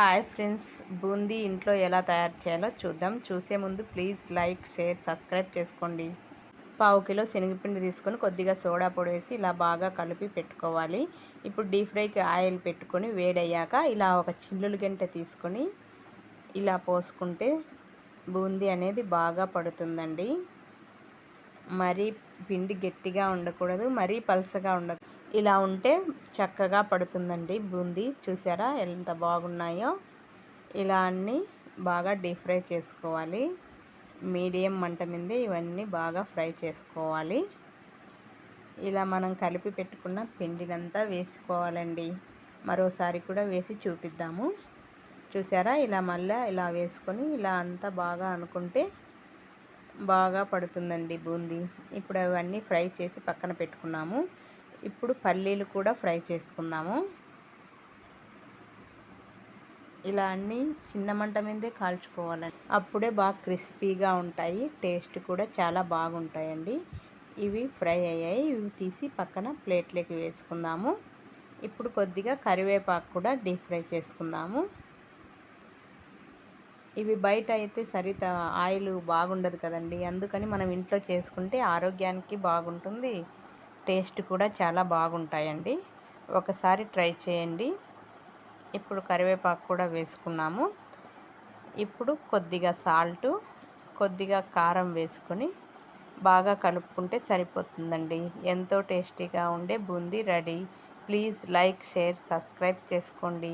Hi friends boondi ఇంట్లో ఎలా తయారు చేయాలో చూద్దాం. చూసే ముందు ప్లీజ్ లైక్ షేర్ సబ్స్క్రైబ్ చేసుకోండి. పావు కిలో శనగపిండి తీసుకొని కొద్దిగా సోడా పొడి వేసి ఇలా బాగా కలిపి పెట్టుకోవాలి. ఇప్పుడు డీప్ ఫ్రైకి ఆయిల్ పెట్టుకొని వేడయ్యాక ఇలా ఒక చిల్లులు గంట తీసుకొని ఇలా పోసుకుంటే బూందీ అనేది బాగా పడుతుందండి. మరీ పిండి గట్టిగా ఉండకూడదు మరీ పలసగా ఉండదు ఇలా ఉంటే చక్కగా పడుతుందండి బూందీ. చూసారా ఎంత బాగున్నాయో. ఇలా అన్నీ బాగా డీప్ ఫ్రై చేసుకోవాలి. మీడియం మంట మీద ఇవన్నీ బాగా ఫ్రై చేసుకోవాలి. ఇలా మనం కలిపి పెట్టుకున్న పిండినంతా వేసుకోవాలండి. మరోసారి కూడా వేసి చూపిద్దాము. చూసారా ఇలా మళ్ళీ ఇలా వేసుకొని ఇలా అంతా బాగా అనుకుంటే బాగా పడుతుందండి బూందీ. ఇప్పుడు అవన్నీ ఫ్రై చేసి పక్కన పెట్టుకున్నాము. ఇప్పుడు పల్లీలు కూడా ఫ్రై చేసుకుందాము. ఇలా అన్నీ చిన్న మంట మీదే కాల్చుకోవాలండి. అప్పుడే బాగా క్రిస్పీగా ఉంటాయి. టేస్ట్ కూడా చాలా బాగుంటాయండి. ఇవి ఫ్రై అయ్యాయి. ఇవి తీసి పక్కన ప్లేట్లోకి వేసుకుందాము. ఇప్పుడు కొద్దిగా కరివేపాకు కూడా డీప్ ఫ్రై చేసుకుందాము. ఇవి బయట అయితే సరిత ఆయిల్ బాగుండదు కదండి. అందుకని మనం ఇంట్లో చేసుకుంటే ఆరోగ్యానికి బాగుంటుంది. టేస్ట్ కూడా చాలా బాగుంటాయండి. ఒకసారి ట్రై చేయండి. ఇప్పుడు కరివేపాకు కూడా వేసుకున్నాము. ఇప్పుడు కొద్దిగా సాల్టు కొద్దిగా కారం వేసుకొని బాగా కలుపుకుంటే సరిపోతుందండి. ఎంతో టేస్టీగా ఉండే boondi ready. Please like share subscribe చేసుకోండి.